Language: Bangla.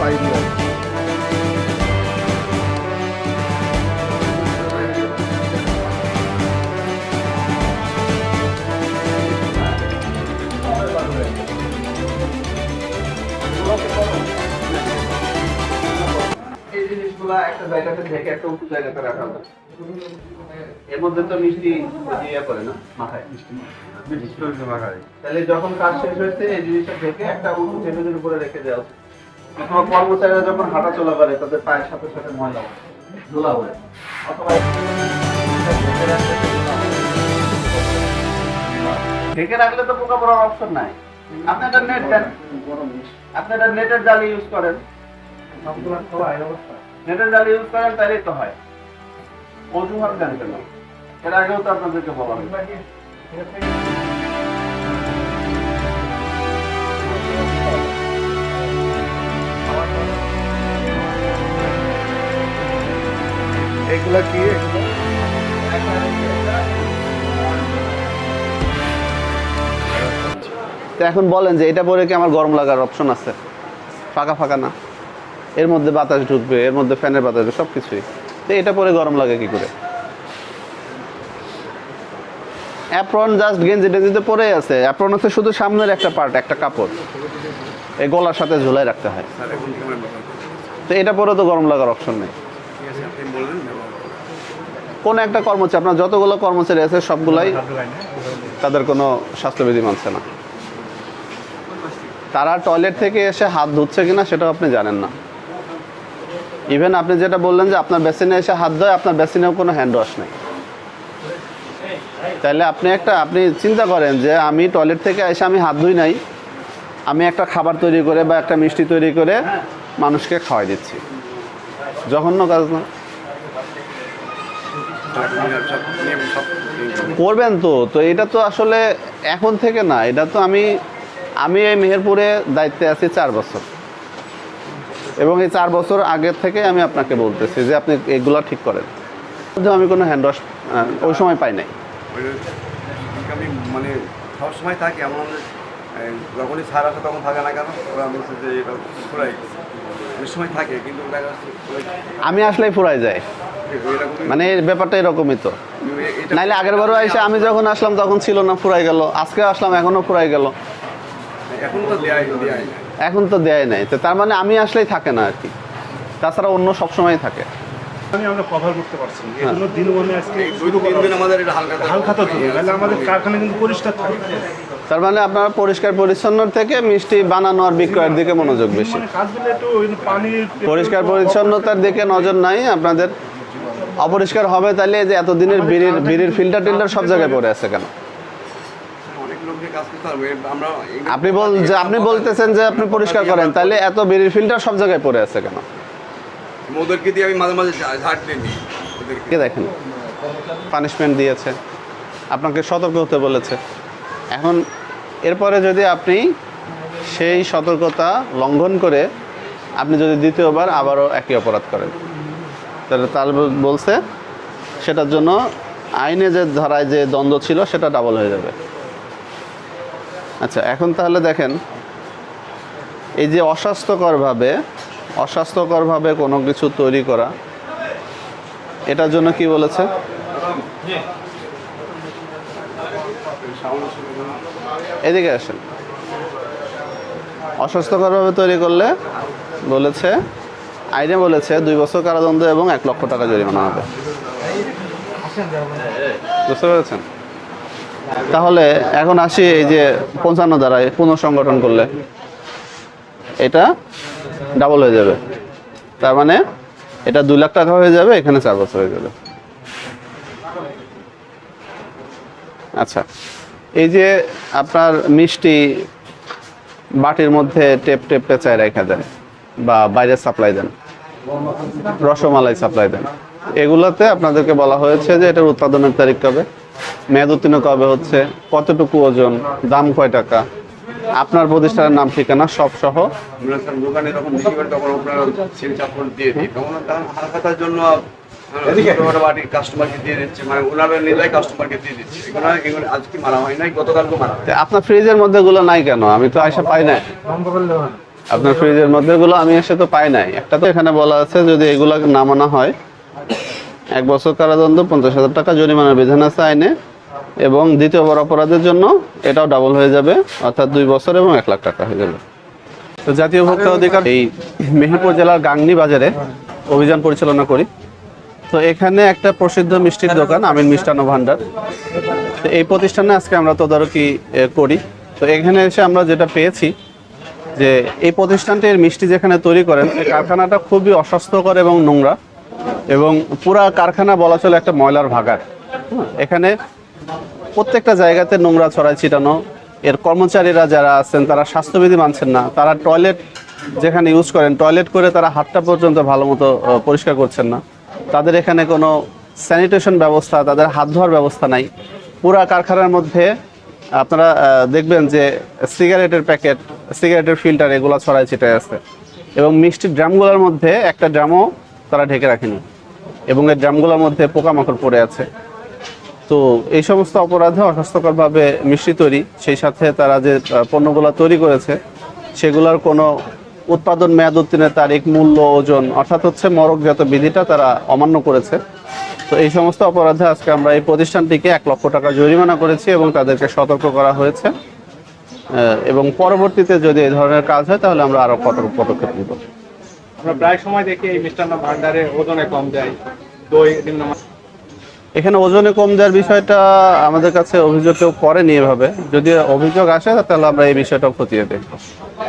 পাইনি এই জিনিসগুলা একটা জায়গাতে ঢেকে একটা উঁচু জায়গাতে রাখা হয় এর মধ্যে তো মিষ্টি ইয়ে করে না মাথায় মিষ্টি মাখায়। তাহলে যখন কাজ শেষ হয়েছে এই জিনিসটা ঢেকে একটা উঁচু টেবিলের উপরে রেখে দেওয়া উচিত। অথবা কর্মচারীরা যখন হাঁটা চলা করে তাদের পায়ের সাথে সাথে ময়লা হয়, ধুলা হয় অথবা ঢেকে রাখলে তো পোকা পড়ার অপশন নাই। আপনি একটা নেট দেন। আপনি একটা নেটের জাল ইউজ করেন। নেটের জাল ইউজ করেন তাহলেই তো হয়। অজুহাত দেন কেন এর আগেও তো আপনাদেরকে বলা হয়েছে। এগুলা কি? তো এখন বলেন যে এটা পরে কি আমার গরম লাগার অপশন আছে? ফাঁকা ফাঁকা না। এর মধ্যে বাতাস ঢুকবে, এর মধ্যে ফ্যানের বাতাস ঢুকবে সব কিছুই তো এটা পরে গরম লাগে কি করে? অ্যাপ্রন জাস্ট গেঞ্জি টেঞ্জিতে পরেই আছে। অ্যাপ্রন হচ্ছে শুধু সামনের একটা পার্ট একটা কাপড়। এই গলার সাথে ঝুলাই রাখতে হয়। তো এটা পরে তো গরম লাগার অপশন নেই। আছে আপনি বললেন কোন একটা কর্মচারী আপনার যতগুলো কর্মচারী আছে সবগুলাই তাদের কোনো স্বাস্থ্যবিধি মানছে না। তারা টয়লেট থেকে এসে হাত ধুচ্ছে কিনা সেটাও আপনি জানেন না। ইভেন আপনি যেটা বললেন যে আপনার বেসিনে এসে হাত ধোয় আপনার বেসিনেও কোনো হ্যান্ড ওয়াশ নেই। তাহলে আপনি একটা আপনি চিন্তা করেন যে আমি টয়লেট থেকে এসে আমি হাত ধুই নাই আমি একটা খাবার তৈরি করে বা একটা মিষ্টি তৈরি করে মানুষকে খাওয়াই দিচ্ছি। জঘন্য কাজ না। করবেন তো তো এটা তো আসলে এখন থেকে না, এটা তো আমি আমি এই মেহেরপুরে দায়িত্বে আছি চার বছর। এবং এই চার বছর আগের থেকে আমি আপনাকে বলতেছি যে আপনি এগুলো ঠিক করেন। আমি কোনো হ্যান্ড ওয়াশ ওই সময় পাই নাই। মানে সব সময় থাকি এমন যখনই সার আসে তখন থাকে না কেন? ওরা বলছে যে এটা সময় থাকে কিন্তু। আমি আসলেই ফুরাই যাই। মানে ব্যাপারটা এরকমই তো। নাইলে আগের বারও এসে আমি যখন আসলাম তখন ছিল না ফুরাই গেল। আজকে আসলাম এখনও ফুরাই গেল। এখন তো এখন দেয় নাই। তো তার মানে আমি আসলেই থাকে না আর কি। তাছাড়া অন্য সবসময় থাকে। আমি আমরা কভার করতে পারছি না। এই জন্য দিন মানে আজকে এই দুই দিন আমাদের এটা হালকা হালকা তো তাহলে আমাদের কারখানা কিন্তু পরিষ্কার থাকে। তার মানে আপনার পরিষ্কার পরিচ্ছন্ন থেকে মিষ্টি বানানো আর বিক্রয়ের দিকে মনোযোগ বেশি। মানে পরিষ্কার পরিচ্ছন্নতার দিকে নজর নাই আপনাদের অপরিষ্কার হবে তাহলে যে এতদিনের বিড়ির বিড়ির ফিল্টার টিল্টার সব জায়গায় পড়ে আছে কেন? অনেক লোককে কাজ করতে হবে আমরা এগুলো- আপনি বল যে আপনি বলতেছেন যে আপনি পরিষ্কার করেন তাহলে এত বিড়ির ফিল্টার সব জায়গায় পড়ে আছে কেন? ওদেরকে দিয়ে আমি মাঝে মাঝে ঝাড় কে দেখেন? পানিশমেন্ট দিয়েছে। আপনাকে সতর্ক হতে বলেছে। এখন এরপরে যদি আপনি সেই সতর্কতা লঙ্ঘন করে আপনি যদি দ্বিতীয়বার আবারও একই অপরাধ করেন, তাহলে তার বল- বলছে সেটার জন্য আইনে যে ধারায় যে দ্বন্দ্ব ছিল সেটা ডাবল হয়ে যাবে। আচ্ছা এখন তাহলে দেখেন এই যে অস্বাস্থ্যকরভাবে অস্বাস্থ্যকরভাবে কোনো কিছু তৈরি করা, এটার জন্য কি বলেছে? এদিকে আসেন। অস্বাস্থ্যকরভাবে তৈরি করলে বলেছে, আইনে বলেছে দুই বছর কারাদণ্ড এবং এক লক্ষ টাকা জরিমানা হবে। বুঝতে পেরেছেন? তাহলে এখন আসি এই যে পঞ্চান্ন দ্বারায় পুনঃসংগঠন করলে। এটা ডাবল হয়ে যাবে। তার মানে এটা দুই লাখ টাকা হয়ে যাবে, এখানে চার বছর হয়ে যাবে। আচ্ছা। এই যে আপনার মিষ্টি বাটির মধ্যে টেপ টেপ পেঁচায় রেখে দেন বা বাইরে সাপ্লাই দেন, রসমালাই সাপ্লাই দেন। এগুলোতে আপনাদেরকে বলা হয়েছে যে এটার উৎপাদনের তারিখ কবে, মেয়াদ উত্তীর্ণ কবে হচ্ছে, কতটুকু ওজন, দাম কয় টাকা, আপনার প্রতিষ্ঠানের নাম, ঠিকানা সব সহ। দোকানে মানে হয় নাই? তা আপনার ফ্রিজের মধ্যে এগুলো নাই কেন? আমি তো আয়সা পাই না আপনার ফ্রিজের মধ্যে গুলো আমি এসে তো পাই নাই। একটা তো এখানে বলা আছে যদি এগুলো না মানা হয় এক বছর কারাদণ্ড পঞ্চাশ হাজার টাকা জরিমানার বিধান আছে আইনে এবং দ্বিতীয়বার অপরাধের জন্য এটাও ডাবল হয়ে যাবে অর্থাৎ দুই বছর এবং এক লাখ টাকা হয়ে যাবে। তো জাতীয় ভোক্তা অধিকার এই মেহেরপুর জেলার গাংনি বাজারে অভিযান পরিচালনা করি। তো এখানে একটা প্রসিদ্ধ মিষ্টির দোকান আমিন মিষ্টান্ন ভান্ডার তো এই প্রতিষ্ঠানে আজকে আমরা তদারকি করি। তো এখানে এসে আমরা যেটা পেয়েছি যে এই প্রতিষ্ঠানটির মিষ্টি যেখানে তৈরি করেন এই কারখানাটা খুবই অস্বাস্থ্যকর এবং নোংরা এবং পুরা কারখানা বলা চলে একটা ময়লার ভাগার এখানে প্রত্যেকটা জায়গাতে নোংরা ছড়ায় ছিটানো। এর কর্মচারীরা যারা আছেন তারা স্বাস্থ্যবিধি মানছেন না। তারা টয়লেট যেখানে ইউজ করেন টয়লেট করে তারা হাতটা পর্যন্ত ভালো মতো পরিষ্কার করছেন না। তাদের এখানে কোনো স্যানিটেশন ব্যবস্থা, তাদের হাত ধোয়ার ব্যবস্থা নাই। পুরা কারখানার মধ্যে আপনারা দেখবেন যে সিগারেটের প্যাকেট সিগারেটের ফিল্টার এগুলো ছড়ায় ছিটায় আছে। এবং মিষ্টির ড্রামগুলোর মধ্যে একটা ড্রামও তারা ঢেকে রাখেনি। এবং এই ড্রামগুলোর মধ্যে পোকামাকড় পড়ে আছে। তো এই সমস্ত অপরাধে অস্বাস্থ্যকরভাবে মিষ্টি তৈরি, সেই সাথে তারা যে পণ্যগুলো তৈরি করেছে, সেগুলোর কোনো উৎপাদন মেয়াদ উত্তীর্ণের তারিখ মূল্য ওজন অর্থাৎ হচ্ছে মরকজাত বিধিটা তারা অমান্য করেছে। তো এই সমস্ত অপরাধে আজকে আমরা এই প্রতিষ্ঠানটিকে এক লক্ষ টাকা জরিমানা করেছি এবং তাদেরকে সতর্ক করা হয়েছে। এবং পরবর্তীতে যদি এই ধরনের কাজ হয় তাহলে আমরা আরও কঠোর পদক্ষেপ নিব। আমরা প্রায় সময় দেখি এই মিষ্টান্ন ভান্ডারে ওজনে কম যায় দই এখানে ওজনে কম দেওয়ার বিষয়টা আমাদের কাছে অভিযোগ কেউ করেনি এভাবে। যদি অভিযোগ আসে তাহলে আমরা এই বিষয়টাও খতিয়ে দেখব।